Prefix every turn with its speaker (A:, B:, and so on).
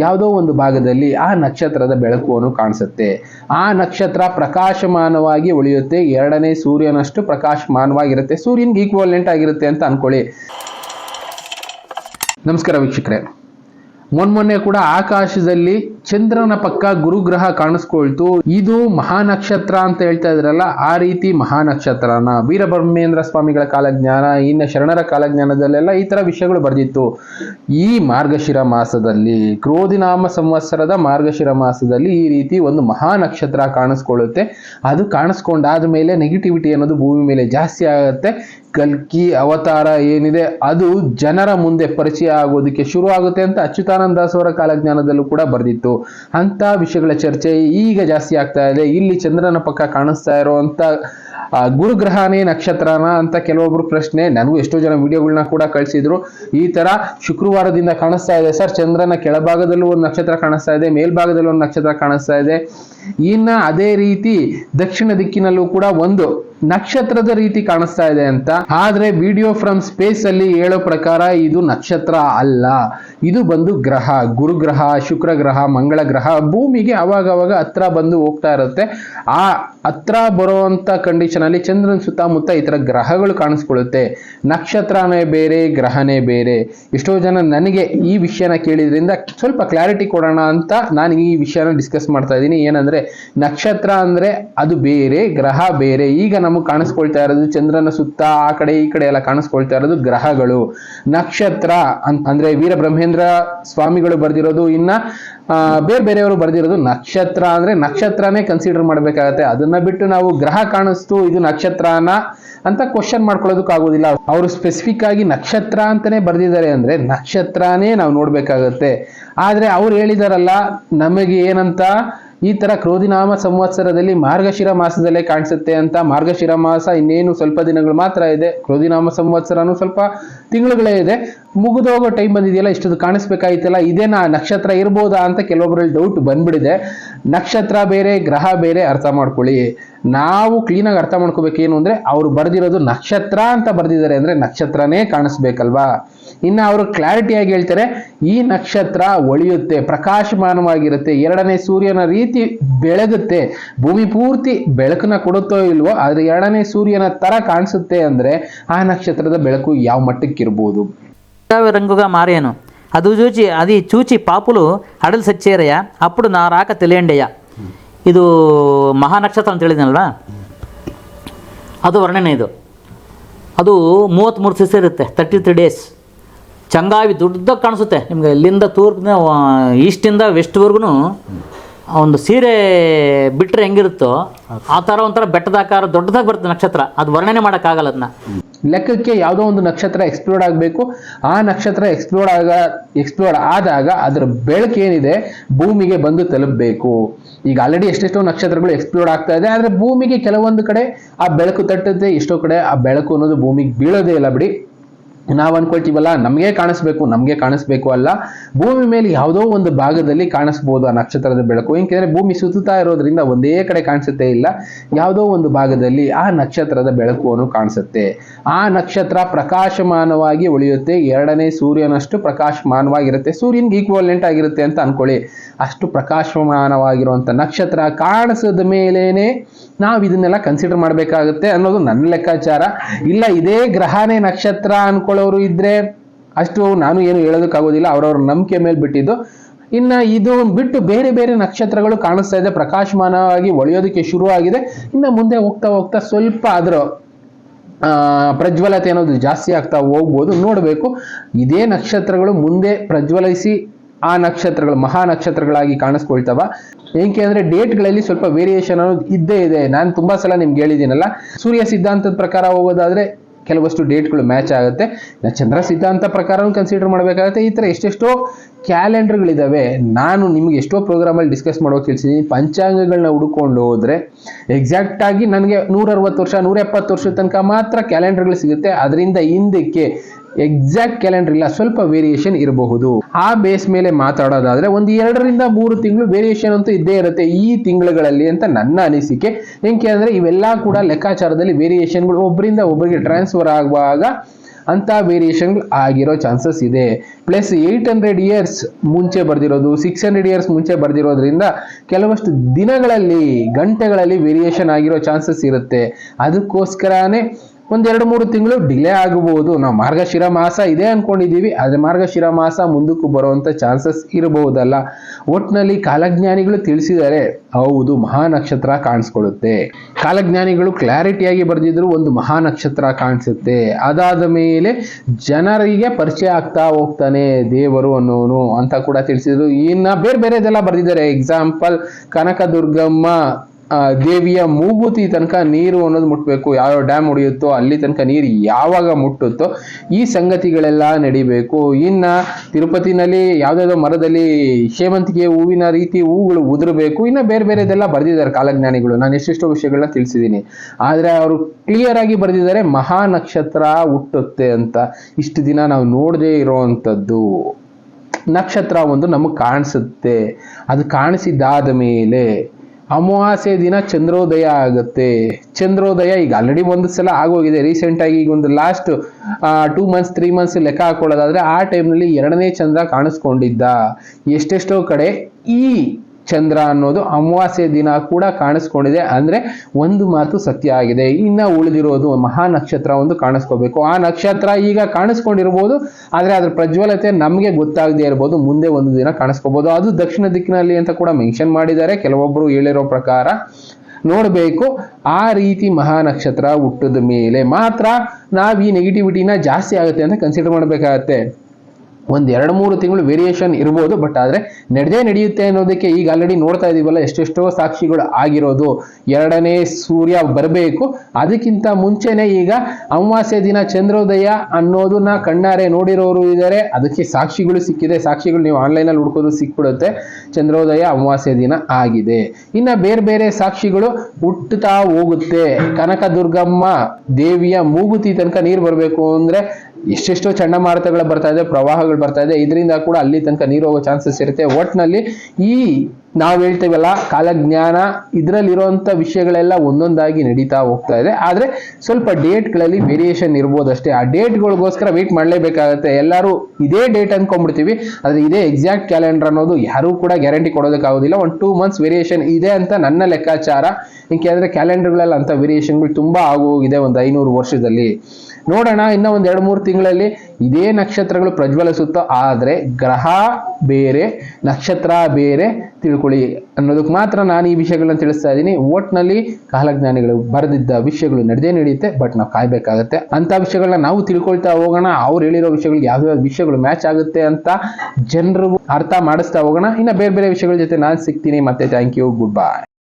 A: ಯಾವುದೋ ಒಂದು ಭಾಗದಲ್ಲಿ ಆ ನಕ್ಷತ್ರದ ಬೆಳಕು ಕಾಣಿಸುತ್ತೆ. ಆ ನಕ್ಷತ್ರ ಪ್ರಕಾಶಮಾನವಾಗಿ ಉಳಿಯುತ್ತೆ. ಎರಡನೇ ಸೂರ್ಯನಷ್ಟು ಪ್ರಕಾಶಮಾನವಾಗಿರುತ್ತೆ. ಸೂರ್ಯನ್ಗೆ ಈಕ್ವಲೆಂಟ್ ಆಗಿರುತ್ತೆ ಅಂತ ಅನ್ಕೊಳ್ಳಿ. ನಮಸ್ಕಾರ ವೀಕ್ಷಕರೇ. ಮೊನ್ನೆ ಕೂಡ ಆಕಾಶದಲ್ಲಿ ಚಂದ್ರನ ಪಕ್ಕ ಗುರುಗ್ರಹ ಕಾಣಿಸ್ಕೊಳ್ತು. ಇದು ಮಹಾನಕ್ಷತ್ರ ಅಂತ ಹೇಳ್ತಾ ಇದ್ರಲ್ಲ, ಆ ರೀತಿ ಮಹಾನಕ್ಷತ್ರನ. ವೀರಬ್ರಹ್ಮೇಂದ್ರ ಸ್ವಾಮಿಗಳ ಕಾಲಜ್ಞಾನ, ಇನ್ನು ಶರಣರ ಕಾಲಜ್ಞಾನದಲ್ಲೆಲ್ಲ ಈ ತರ ವಿಷಯಗಳು ಬರ್ದಿತ್ತು. ಈ ಮಾರ್ಗಶಿರ ಮಾಸದಲ್ಲಿ, ಕ್ರೋಧಿನಾಮ ಸಂವತ್ಸರದ ಮಾರ್ಗಶಿರ ಮಾಸದಲ್ಲಿ ಈ ರೀತಿ ಒಂದು ಮಹಾನಕ್ಷತ್ರ ಕಾಣಿಸ್ಕೊಳ್ಳುತ್ತೆ. ಅದು ಕಾಣಿಸ್ಕೊಂಡಾದ ಮೇಲೆ ನೆಗೆಟಿವಿಟಿ ಅನ್ನೋದು ಭೂಮಿ ಮೇಲೆ ಜಾಸ್ತಿ ಆಗುತ್ತೆ. ಕಲ್ಕಿ ಅವತಾರ ಏನಿದೆ, ಅದು ಜನರ ಮುಂದೆ ಪರಿಚಯ ಆಗೋದಕ್ಕೆ ಶುರು ಆಗುತ್ತೆ ಅಂತ ಅಚ್ಯುತಾನಂದ ದಾಸ್ ಅವರ ಕಾಲಜ್ಞಾನದಲ್ಲೂ ಕೂಡ ಬರೆದಿತ್ತು. ಅಂತ ವಿಷಯಗಳ ಚರ್ಚೆ ಈಗ ಜಾಸ್ತಿ ಆಗ್ತಾ ಇದೆ. ಇಲ್ಲಿ ಚಂದ್ರನ ಪಕ್ಕ ಕಾಣಿಸ್ತಾ ಇರುವಂತ ಗುರುಗ್ರಹನೇ ನಕ್ಷತ್ರನ ಅಂತ ಕೆಲವೊಬ್ರು ಪ್ರಶ್ನೆ, ನನಗೂ ಎಷ್ಟೋ ಜನ ವಿಡಿಯೋಗಳನ್ನ ಕೂಡ ಕಳಿಸಿದ್ರು. ಈ ತರ ಶುಕ್ರವಾರದಿಂದ ಕಾಣಿಸ್ತಾ ಇದೆ ಸರ್. ಚಂದ್ರನ ಕೆಳಭಾಗದಲ್ಲೂ ಒಂದು ನಕ್ಷತ್ರ ಕಾಣಿಸ್ತಾ ಇದೆ, ಮೇಲ್ಭಾಗದಲ್ಲೂ ಒಂದು ನಕ್ಷತ್ರ ಕಾಣಿಸ್ತಾ ಇದೆ. ಇನ್ನ ಅದೇ ರೀತಿ ದಕ್ಷಿಣ ದಿಕ್ಕಿನಲ್ಲೂ ಕೂಡ ಒಂದು ನಕ್ಷತ್ರದ ರೀತಿ ಕಾಣಿಸ್ತಾ ಇದೆ ಅಂತ. ಆದ್ರೆ ವಿಡಿಯೋ ಫ್ರಮ್ ಸ್ಪೇಸ್ ಅಲ್ಲಿ ಹೇಳೋ ಪ್ರಕಾರ ಇದು ನಕ್ಷತ್ರ ಅಲ್ಲ. ಇದು ಬಂದು ಗ್ರಹ, ಗುರುಗ್ರಹ ಶುಕ್ರ ಗ್ರಹ ಮಂಗಳ ಗ್ರಹ ಭೂಮಿಗೆ ಅವಾಗ ಅವಾಗ ಹತ್ರ ಬಂದು ಹೋಗ್ತಾ ಇರುತ್ತೆ. ಆ ಹತ್ರ ಬರುವಂತ ಕಂಡೀಷನ್ ಅಲ್ಲಿ ಚಂದ್ರನ ಸುತ್ತಮುತ್ತ ಈ ತರ ಗ್ರಹಗಳು ಕಾಣಿಸ್ಕೊಳ್ಳುತ್ತೆ. ನಕ್ಷತ್ರನೇ ಬೇರೆ, ಗ್ರಹನೇ ಬೇರೆ. ಎಷ್ಟೋ ಜನ ನನಗೆ ಈ ವಿಷಯನ ಕೇಳಿದ್ರಿಂದ ಸ್ವಲ್ಪ ಕ್ಲಾರಿಟಿ ಕೊಡೋಣ ಅಂತ ನಾನು ಈ ವಿಷಯನ ಡಿಸ್ಕಸ್ ಮಾಡ್ತಾ ಇದ್ದೀನಿ. ಏನಂದ್ರೆ ನಕ್ಷತ್ರ ಅಂದ್ರೆ ಅದು ಬೇರೆ, ಗ್ರಹ ಬೇರೆ. ಈಗ ನಮಗೆ ಕಾಣಿಸ್ಕೊಳ್ತಾ ಇರೋದು, ಚಂದ್ರನ ಸುತ್ತ ಆ ಕಡೆ ಈ ಕಡೆ ಎಲ್ಲ ಕಾಣಿಸ್ಕೊಳ್ತಾ ಇರೋದು ಗ್ರಹಗಳು. ನಕ್ಷತ್ರ ಅಂದ್ರೆ ವೀರ ಬ್ರಹ್ಮೇಂದ್ರ ಸ್ವಾಮಿಗಳು ಬರ್ದಿರೋದು, ಇನ್ನ ಬೇರೆ ಬೇರೆಯವರು ಬರ್ದಿರೋದು ನಕ್ಷತ್ರ. ಅಂದ್ರೆ ನಕ್ಷತ್ರನೇ ಕನ್ಸಿಡರ್ ಮಾಡ್ಬೇಕಾಗತ್ತೆ. ಅದನ್ನ ಬಿಟ್ಟು ನಾವು ಗ್ರಹ ಕಾಣಿಸ್ತು, ಇದು ನಕ್ಷತ್ರನ ಅಂತ ಕ್ವಶನ್ ಮಾಡ್ಕೊಳ್ಳೋದಕ್ಕಾಗೋದಿಲ್ಲ ಅವರು ಸ್ಪೆಸಿಫಿಕ್ ಆಗಿ ನಕ್ಷತ್ರ ಅಂತಾನೆ ಬರ್ದಿದ್ದಾರೆ ಅಂದ್ರೆ ನಕ್ಷತ್ರನೇ ನಾವು ನೋಡ್ಬೇಕಾಗತ್ತೆ. ಆದ್ರೆ ಅವ್ರು ಹೇಳಿದಾರಲ್ಲ, ನಮಗೆ ಏನಂತ ಈ ತರ ಕ್ರೋಧಿನಾಮ ಸಂವತ್ಸರದಲ್ಲಿ ಮಾರ್ಗಶಿರ ಮಾಸದಲ್ಲೇ ಕಾಣಿಸುತ್ತೆ ಅಂತ ಮಾರ್ಗಶಿರ ಮಾಸ ಇನ್ನೇನು ಸ್ವಲ್ಪ ದಿನಗಳು ಮಾತ್ರ ಇದೆ. ಕ್ರೋಧಿನಾಮ ಸಂವತ್ಸರನೂ ಸ್ವಲ್ಪ ತಿಂಗಳುಗಳೇ ಇದೆ. ಮುಗಿದೋಗೋ ಟೈಮ್ ಬಂದಿದೆಯಲ್ಲ ಇಷ್ಟೊಂದು ಕಾಣಿಸ್ಬೇಕಾಯ್ತಲ್ಲ, ಇದೇನಾ ನಕ್ಷತ್ರ ಇರ್ಬೋದಾ ಅಂತ ಕೆಲವೊಬ್ಬರಲ್ಲಿ ಡೌಟ್ ಬಂದ್ಬಿಡಿದೆ ನಕ್ಷತ್ರ ಬೇರೆ, ಗ್ರಹ ಬೇರೆ ಅರ್ಥ ಮಾಡ್ಕೊಳ್ಳಿ. ನಾವು ಕ್ಲೀನಾಗಿ ಅರ್ಥ ಮಾಡ್ಕೋಬೇಕು ಏನು ಅಂದರೆ ಅವರು ಬರೆದಿರೋದು ನಕ್ಷತ್ರ ಅಂತ ಬರೆದಿದ್ದಾರೆ ಅಂದ್ರೆ ನಕ್ಷತ್ರನೇ ಕಾಣಿಸ್ಬೇಕಲ್ವಾ? ಇನ್ನು ಅವರು ಕ್ಲಾರಿಟಿಯಾಗಿ ಹೇಳ್ತಾರೆ, ಈ ನಕ್ಷತ್ರ ಒಳಿಯುತ್ತೆ, ಪ್ರಕಾಶಮಾನವಾಗಿರುತ್ತೆ, ಎರಡನೇ ಸೂರ್ಯನ ರೀತಿ ಬೆಳಗುತ್ತೆ, ಭೂಮಿ ಪೂರ್ತಿ ಬೆಳಕನ್ನ ಕೊಡುತ್ತೋ ಇಲ್ವೋ, ಆದರೆ ಎರಡನೇ ಸೂರ್ಯನ ತರ ಕಾಣಿಸುತ್ತೆ ಅಂದ್ರೆ ಆ ನಕ್ಷತ್ರದ ಬೆಳಕು ಯಾವ ಮಟ್ಟಕ್ಕಿರ್ಬೋದು?
B: ರಂಗುಗ ಮಾರೇನು? అది చూచి అది చూచి పాపులు అడలు సచ్చేరయ్య అప్పుడు నా రాక తెలియండియ్య ಇದು ಮಹಾನಕ್ಷತ್ರ ಅಂತ ಹೇಳಿದ್ನಲ್ವಾ ಅದು ವರ್ಣನೆ ಇದು ಅದು ಮೂವತ್ತ್ಮೂರು ದಿವಸ ಇರುತ್ತೆ ತರ್ಟಿ ತ್ರೀ ಡೇಸ್ ಚಂಗಾವಿ ದೊಡ್ಡದಾಗಿ ಕಾಣಿಸುತ್ತೆ ನಿಮಗೆ ಇಲ್ಲಿಂದ ತೂರ್ಪಿನ ಈಸ್ಟಿಂದ ವೆಸ್ಟ್ವರೆಗೂ ಒಂದು ಸೀರೆ ಬಿಟ್ಟರೆ ಹೆಂಗಿರುತ್ತೋ ಆ ಥರ ಒಂಥರ ಬೆಟ್ಟದ ಆಕಾರ ದೊಡ್ಡದಾಗಿ ಬರುತ್ತೆ ನಕ್ಷತ್ರ. ಅದು ವರ್ಣನೆ ಮಾಡೋಕ್ಕಾಗಲ್ಲ ಅದನ್ನ.
A: ಲೆಕ್ಕಕ್ಕೆ ಯಾವುದೋ ಒಂದು ನಕ್ಷತ್ರ ಎಕ್ಸ್ಪ್ಲೋರ್ಡ್ ಆಗಬೇಕು. ಆ ನಕ್ಷತ್ರ ಎಕ್ಸ್ಪ್ಲೋರ್ಡ್ ಆಗ ಎಕ್ಸ್ಪ್ಲೋರ್ಡ್ ಆದಾಗ ಅದರ ಬೆಳಕು ಏನಿದೆ? ಭೂಮಿಗೆ ಬಂದು ತಲುಪಬೇಕು. ಈಗ ಆಲ್ರೆಡಿ ಎಷ್ಟೆಷ್ಟೋ ನಕ್ಷತ್ರಗಳು ಎಕ್ಸ್ಪ್ಲೋರ್ಡ್ ಆಗ್ತಾ ಇದೆ. ಆದರೆ ಭೂಮಿಗೆ ಕೆಲವೊಂದು ಕಡೆ ಆ ಬೆಳಕು ತಟ್ಟುತ್ತೆ ಎಷ್ಟೋ ಕಡೆ ಆ ಬೆಳಕು ಅನ್ನೋದು ಭೂಮಿಗೆ ಬೀಳೋದೇ ಇಲ್ಲ ಬಿಡಿ. ನಾವು ಅನ್ಕೊಳ್ತೀವಲ್ಲ, ನಮಗೆ ಕಾಣಿಸ್ಬೇಕು ನಮಗೆ ಕಾಣಿಸ್ಬೇಕು ಅಲ್ಲ, ಭೂಮಿ ಮೇಲೆ ಯಾವುದೋ ಒಂದು ಭಾಗದಲ್ಲಿ ಕಾಣಿಸ್ಬೋದು ಆ ನಕ್ಷತ್ರದ ಬೆಳಕು. ಏಕೆಂದರೆ ಭೂಮಿ ಸುತ್ತಾ ಇರೋದ್ರಿಂದ ಒಂದೇ ಕಡೆ ಕಾಣಿಸುತ್ತೆ ಇಲ್ಲ, ಯಾವುದೋ ಒಂದು ಭಾಗದಲ್ಲಿ ಆ ನಕ್ಷತ್ರದ ಬೆಳಕು ಕಾಣಿಸುತ್ತೆ. ಆ ನಕ್ಷತ್ರ ಪ್ರಕಾಶಮಾನವಾಗಿ ಉಳಿಯುತ್ತೆ, ಎರಡನೇ ಸೂರ್ಯನಷ್ಟು ಪ್ರಕಾಶಮಾನವಾಗಿರುತ್ತೆ, ಸೂರ್ಯನ್ಗೆ ಈಕ್ವಲೆಂಟ್ ಆಗಿರುತ್ತೆ ಅಂತ ಅನ್ಕೊಳ್ಳಿ. ಅಷ್ಟು ಪ್ರಕಾಶಮಾನವಾಗಿರುವಂಥ ನಕ್ಷತ್ರ ಕಾಣಿಸದ ಮೇಲೇನೆ ನಾವು ಇದನ್ನೆಲ್ಲ ಕನ್ಸಿಡರ್ ಮಾಡಬೇಕಾಗುತ್ತೆ ಅನ್ನೋದು ನನ್ನ ಲೆಕ್ಕಾಚಾರ. ಇಲ್ಲ, ಇದೇ ಗ್ರಹನೇ ನಕ್ಷತ್ರ ಅನ್ಕೊಳ್ಳೋರು ಇದ್ರೆ ಅಷ್ಟು ನಾನು ಏನು ಹೇಳೋದಕ್ಕಾಗೋದಿಲ್ಲ, ಅವರವ್ರ ನಂಬಿಕೆ ಮೇಲೆ ಬಿಟ್ಟಿದ್ದು. ಇನ್ನ ಇದು ಬಿಟ್ಟು ಬೇರೆ ಬೇರೆ ನಕ್ಷತ್ರಗಳು ಕಾಣಿಸ್ತಾ ಇದೆ, ಪ್ರಕಾಶಮಾನವಾಗಿ ಒಳೆಯೋದಕ್ಕೆ ಶುರು ಆಗಿದೆ ಇನ್ನು ಮುಂದೆ ಹೋಗ್ತಾ ಹೋಗ್ತಾ ಸ್ವಲ್ಪ ಅದರ ಪ್ರಜ್ವಲತೆ ಅನ್ನೋದು ಜಾಸ್ತಿ ಆಗ್ತಾ ಹೋಗ್ಬೋದು, ನೋಡಬೇಕು. ಇದೇ ನಕ್ಷತ್ರಗಳು ಮುಂದೆ ಪ್ರಜ್ವಲಿಸಿ, ಆ ನಕ್ಷತ್ರಗಳು, ಮಹಾ ನಕ್ಷತ್ರಗಳಾಗಿ ಕಾಣಿಸ್ಕೊಳ್ತಾವ. ಏಕೆ ಅಂದ್ರೆ ಡೇಟ್ಗಳಲ್ಲಿ ಸ್ವಲ್ಪ ವೇರಿಯೇಷನ್ ಅನ್ನೋದು ಇದ್ದೇ ಇದೆ. ನಾನು ತುಂಬಾ ಸಲ ನಿಮ್ಗೆ ಹೇಳಿದ್ದೀನಲ್ಲ, ಸೂರ್ಯ ಸಿದ್ಧಾಂತದ ಪ್ರಕಾರ ಹೋಗೋದಾದ್ರೆ ಕೆಲವಷ್ಟು ಡೇಟ್ಗಳು ಮ್ಯಾಚ್ ಆಗುತ್ತೆ. ಚಂದ್ರ ಸಿದ್ಧಾಂತ ಪ್ರಕಾರನೂ ಕನ್ಸಿಡರ್ ಮಾಡಬೇಕಾಗುತ್ತೆ. ಈ ಥರ ಎಷ್ಟೆಷ್ಟೋ ಕ್ಯಾಲೆಂಡರ್ಗಳಿದ್ದಾವೆ ನಾನು ನಿಮಗೆ ಎಷ್ಟೋ ಪ್ರೋಗ್ರಾಮಲ್ಲಿ ಡಿಸ್ಕಸ್ ಮಾಡೋಕೆ ತಿಳಿಸಿದ್ದೀನಿ ಪಂಚಾಂಗಗಳನ್ನ ಹುಡುಕೊಂಡು ಹೋದರೆ ಎಕ್ಸಾಕ್ಟ್ ಆಗಿ ನನಗೆ ನೂರ ಅರವತ್ತು ವರ್ಷ ನೂರ ಎಪ್ಪತ್ತು ವರ್ಷದ ತನಕ ಮಾತ್ರ ಕ್ಯಾಲೆಂಡರ್ಗಳು ಸಿಗುತ್ತೆ. ಅದರಿಂದ ಹಿಂದಕ್ಕೆ ಎಕ್ಸಾಕ್ಟ್ ಕ್ಯಾಲೆಂಡರ್ ಇಲ್ಲ, ಸ್ವಲ್ಪ ವೇರಿಯೇಷನ್ ಇರಬಹುದು. ಆ ಬೇಸ್ ಮೇಲೆ ಮಾತಾಡೋದಾದ್ರೆ ಒಂದು ಎರಡರಿಂದ ಮೂರು ತಿಂಗಳು ವೇರಿಯೇಷನ್ ಅಂತೂ ಇದ್ದೇ ಇರುತ್ತೆ ಈ ತಿಂಗಳುಗಳಲ್ಲಿ ಅಂತ ನನ್ನ ಅನಿಸಿಕೆ. ಏಕೆ ಅಂದ್ರೆ ಇವೆಲ್ಲ ಕೂಡ ಲೆಕ್ಕಾಚಾರದಲ್ಲಿ ವೇರಿಯೇಷನ್ಗಳು ಒಬ್ಬರಿಂದ ಒಬ್ಬರಿಗೆ ಟ್ರಾನ್ಸ್ಫರ್ ಆಗುವಾಗ ಅಂತ ವೇರಿಯೇಷನ್ ಆಗಿರೋ ಚಾನ್ಸಸ್ ಇದೆ. ಪ್ಲಸ್ ಏಯ್ಟ್ ಹಂಡ್ರೆಡ್ ಇಯರ್ಸ್ ಮುಂಚೆ ಬರ್ದಿರೋದು ಸಿಕ್ಸ್ ಹಂಡ್ರೆಡ್ ಇಯರ್ಸ್ ಮುಂಚೆ ಬರ್ದಿರೋದ್ರಿಂದ ಕೆಲವಷ್ಟು ದಿನಗಳಲ್ಲಿ, ಗಂಟೆಗಳಲ್ಲಿ ವೇರಿಯೇಷನ್ ಆಗಿರೋ ಚಾನ್ಸಸ್ ಇರುತ್ತೆ. ಅದಕ್ಕೋಸ್ಕರನೇ ಒಂದೆರಡು ಮೂರು ತಿಂಗಳು ಡಿಲೇ ಆಗಬಹುದು. ನಾವು ಮಾರ್ಗಶಿರ ಮಾಸ ಇದೆ ಅನ್ಕೊಂಡಿದೀವಿ ಆದ್ರೆ ಮಾರ್ಗಶಿರ ಮಾಸ ಮುಂದಕ್ಕೂ ಬರುವಂತ ಚಾನ್ಸಸ್ ಇರಬಹುದಲ್ಲ. ಒಟ್ನಲ್ಲಿ ಕಾಲಜ್ಞಾನಿಗಳು ತಿಳಿಸಿದರೆ ಹೌದು ಮಹಾ ನಕ್ಷತ್ರ ಕಾಣಿಸ್ಕೊಳ್ಳುತ್ತೆ. ಕಾಲಜ್ಞಾನಿಗಳು ಕ್ಲಾರಿಟಿಯಾಗಿ ಬರೆದಿದ್ರು ಒಂದು ಮಹಾ ನಕ್ಷತ್ರ ಕಾಣಿಸುತ್ತೆ. ಅದಾದ ಮೇಲೆ ಜನರಿಗೆ ಪರಿಚಯ ಆಗ್ತಾ ಹೋಗ್ತಾನೆ ದೇವರು ಅನ್ನೋನು ಅಂತ ಕೂಡ ತಿಳಿಸಿದ್ರು. ಇನ್ನ ಬೇರೆ ಬೇರೆದೆಲ್ಲ ಬರೆದಿದ್ದಾರೆ. ಎಕ್ಸಾಂಪಲ್ ಕನಕದುರ್ಗಮ್ಮ ದೇವಿಯ ಮೂಗುತಿ ತನಕ ನೀರು ಅನ್ನೋದು ಮುಟ್ಬೇಕು. ಯಾವ ಡ್ಯಾಮ್ ಉಡಿಯುತ್ತೋ ಅಲ್ಲಿ ತನಕ ನೀರು ಯಾವಾಗ ಮುಟ್ಟುತ್ತೋ ಈ ಸಂಗತಿಗಳೆಲ್ಲ ನಡಿಬೇಕು. ಇನ್ನ ತಿರುಪತಿನಲ್ಲಿ ಯಾವ್ದಾದ್ರು ಮರದಲ್ಲಿ ಸೇವಂತಿಗೆ ಹೂವಿನ ರೀತಿ ಹೂಗಳು ಉದುರಬೇಕು. ಇನ್ನ ಬೇರೆ ಬೇರೆದೆಲ್ಲ ಬರೆದಿದ್ದಾರೆ ಕಾಲಜ್ಞಾನಿಗಳು. ನಾನು ಎಷ್ಟೆಷ್ಟೋ ವಿಷಯಗಳನ್ನ ತಿಳಿಸಿದ್ದೀನಿ. ಆದ್ರೆ ಅವರು ಕ್ಲಿಯರ್ ಆಗಿ ಬರೆದಿದ್ದಾರೆ, ಮಹಾ ನಕ್ಷತ್ರ ಹುಟ್ಟುತ್ತೆ ಅಂತ. ಇಷ್ಟು ದಿನ ನಾವು ನೋಡದೇ ಇರೋವಂಥದ್ದು. ನಕ್ಷತ್ರ ಒಂದು ನಮಗೆ ಕಾಣಿಸುತ್ತೆ. ಅದು ಕಾಣಿಸಿದ್ದಾದ ಮೇಲೆ ಅಮಾವಾಸ್ಯೆ ದಿನ ಚಂದ್ರೋದಯ ಆಗುತ್ತೆ. ಚಂದ್ರೋದಯ ಈಗ ಆಲ್ರೆಡಿ ಒಂದು ಸಲ ಆಗೋಗಿದೆ. ರೀಸೆಂಟ್ ಆಗಿ ಈಗ ಒಂದು last two months three months ಲೆಕ್ಕ ಹಾಕೊಳ್ಳೋದಾದ್ರೆ ಆ ಟೈಮ್ನಲ್ಲಿ ಎರಡನೇ ಚಂದ್ರ ಕಾಣಿಸ್ಕೊಂಡಿದ್ದ. ಎಷ್ಟೆಷ್ಟೋ ಕಡೆ ಈ ಚಂದ್ರ ಅನ್ನೋದು ಅಮಾವಾಸ್ಯೆ ದಿನ ಕೂಡ ಕಾಣಿಸ್ಕೊಂಡಿದೆ. ಅಂದ್ರೆ ಒಂದು ಮಾತು ಸತ್ಯ ಆಗಿದೆ. ಇನ್ನ ಉಳಿದಿರೋದು ಮಹಾ ನಕ್ಷತ್ರ ಒಂದು ಕಾಣಿಸ್ಕೋಬೇಕು. ಆ ನಕ್ಷತ್ರ ಈಗ ಕಾಣಿಸ್ಕೊಂಡಿರ್ಬೋದು, ಆದ್ರೆ ಅದ್ರ ಪ್ರಜ್ವಲತೆ ನಮಗೆ ಗೊತ್ತಾಗದೇ ಇರ್ಬೋದು. ಮುಂದೆ ಒಂದು ದಿನ ಕಾಣಿಸ್ಕೋಬಹುದು ಅದು ದಕ್ಷಿಣ ದಿಕ್ಕಿನಲ್ಲಿ ಅಂತ ಕೂಡ ಮೆನ್ಷನ್ ಮಾಡಿದ್ದಾರೆ. ಕೆಲವೊಬ್ರು ಹೇಳಿರೋ ಪ್ರಕಾರ ನೋಡಬೇಕು, ಆ ರೀತಿ ಮಹಾ ನಕ್ಷತ್ರ ಹುಟ್ಟಿದ ಮೇಲೆ ಮಾತ್ರ ನಾವು ಈ ನೆಗೆಟಿವಿಟಿನ ಜಾಸ್ತಿ ಆಗುತ್ತೆ ಅಂತ ಕನ್ಸಿಡರ್ ಮಾಡಬೇಕಾಗತ್ತೆ. ಒಂದ್ ಎರಡು ಮೂರು ತಿಂಗಳು ವೇರಿಯೇಷನ್ ಇರ್ಬೋದು ಬಟ್ ಆದ್ರೆ ನಡೆದೇ ನಡೆಯುತ್ತೆ ಅನ್ನೋದಕ್ಕೆ ಈಗ ಆಲ್ರೆಡಿ ನೋಡ್ತಾ ಇದೀವಲ್ಲ ಎಷ್ಟೆಷ್ಟೋ ಸಾಕ್ಷಿಗಳು ಆಗಿರೋದು. ಎರಡನೇ ಸೂರ್ಯ ಬರಬೇಕು, ಅದಕ್ಕಿಂತ ಮುಂಚೆನೆ ಈಗ ಅಮಾವಾಸ್ಯ ದಿನ ಚಂದ್ರೋದಯ ಅನ್ನೋದನ್ನ ಕಣ್ಣಾರೆ ನೋಡಿರೋರು ಇದ್ದಾರೆ ಅದಕ್ಕೆ ಸಾಕ್ಷಿಗಳು ಸಿಕ್ಕಿದೆ. ಸಾಕ್ಷಿಗಳು ನೀವು ಆನ್ಲೈನಲ್ಲಿ ಹುಡ್ಕೋದು ಸಿಕ್ಬಿಡುತ್ತೆ. ಚಂದ್ರೋದಯ ಅಮಾವಾಸ್ಯ ದಿನ ಆಗಿದೆ. ಇನ್ನ ಬೇರೆ ಬೇರೆ ಸಾಕ್ಷಿಗಳು ಹುಟ್ಟುತ್ತಾ ಹೋಗುತ್ತೆ. ಕನಕ ದುರ್ಗಮ್ಮ ದೇವಿಯ ಮೂಗುತಿ ತನಕ ನೀರು ಬರಬೇಕು ಅಂದ್ರೆ ಎಷ್ಟೆಷ್ಟೋ ಚಂಡಮಾರುತಗಳು ಬರ್ತಾ ಇದೆ, ಪ್ರವಾಹಗಳು ಬರ್ತಾ ಇದೆ. ಇದರಿಂದ ಕೂಡ ಅಲ್ಲಿ ತನಕ ನೀರು ಹೋಗೋ ಚಾನ್ಸಸ್ ಇರುತ್ತೆ. ಒಟ್ನಲ್ಲಿ ಈ ನಾವು ಹೇಳ್ತೇವಲ್ಲ ಕಾಲಜ್ಞಾನ, ಇದರಲ್ಲಿರುವಂತ ವಿಷಯಗಳೆಲ್ಲ ಒಂದೊಂದಾಗಿ ನಡೀತಾ ಹೋಗ್ತಾ ಇದೆ. ಆದ್ರೆ ಸ್ವಲ್ಪ ಡೇಟ್ಗಳಲ್ಲಿ ವೇರಿಯೇಷನ್ ಇರ್ಬೋದಷ್ಟೇ. ಆ ಡೇಟ್ಗಳಿಗೋಸ್ಕರ ವೆಯ್ಟ್ ಮಾಡಲೇಬೇಕಾಗುತ್ತೆ. ಎಲ್ಲರೂ ಇದೇ ಡೇಟ್ ಅನ್ಕೊಂಡ್ಬಿಡ್ತೀವಿ. ಆದ್ರೆ ಇದೇ ಎಕ್ಸಾಕ್ಟ್ ಕ್ಯಾಲೆಂಡರ್ ಅನ್ನೋದು ಯಾರೂ ಕೂಡ ಗ್ಯಾರಂಟಿ ಕೊಡೋದಕ್ಕಾಗೋದಿಲ್ಲ. ಒಂದು ಟೂ ಮಂತ್ಸ್ ವೇರಿಯೇಷನ್ ಇದೆ ಅಂತ ನನ್ನ ಲೆಕ್ಕಾಚಾರ. ಯಾಕೆಂದ್ರೆ ಕ್ಯಾಲೆಂಡರ್ಗಳಲ್ಲಿ ಅಂತ ವೇರಿಯೇಷನ್ಗಳು ತುಂಬಾ ಆಗೋಗಿದೆ ಒಂದು ಐನೂರು ವರ್ಷದಲ್ಲಿ. ನೋಡೋಣ ಇನ್ನ ಒಂದ್ ಎರಡು ಮೂರು ತಿಂಗಳಲ್ಲಿ ಇದೇ ನಕ್ಷತ್ರಗಳು ಪ್ರಜ್ವಲಿಸುತ್ತೋ, ಆದ್ರೆ ಗ್ರಹ ಬೇರೆ, ನಕ್ಷತ್ರ ಬೇರೆ ತಿಳ್ಕೊಳ್ಳಿ. ಅನ್ನೋದಕ್ಕೆ ಮಾತ್ರ ನಾನು ಈ ವಿಷಯಗಳನ್ನ ತಿಳಿಸ್ತಾ ಇದ್ದೀನಿ. ಓಟ್ನಲ್ಲಿ ಕಾಲಜ್ಞಾನಿಗಳು ಬರೆದಿದ್ದ ವಿಷಯಗಳು ನಡೆದೇ ನಡೆಯುತ್ತೆ, ಬಟ್ ನಾವು ಕಾಯ್ಬೇಕಾಗತ್ತೆ. ಅಂತ ವಿಷಯಗಳನ್ನ ನಾವು ತಿಳ್ಕೊಳ್ತಾ ಹೋಗೋಣ, ಅವ್ರು ಹೇಳಿರೋ ವಿಷಯಗಳಿಗೆ ಯಾವ್ಯಾವ ವಿಷಯಗಳು ಮ್ಯಾಚ್ ಆಗುತ್ತೆ ಅಂತ ಜನರು ಅರ್ಥ ಮಾಡಿಸ್ತಾ ಹೋಗೋಣ. ಇನ್ನ ಬೇರೆ ಬೇರೆ ವಿಷಯಗಳ ಜೊತೆ ನಾನು ಸಿಗ್ತೀನಿ. ಮತ್ತೆ ಥ್ಯಾಂಕ್ ಯು ಗುಡ್ ಬಾಯ್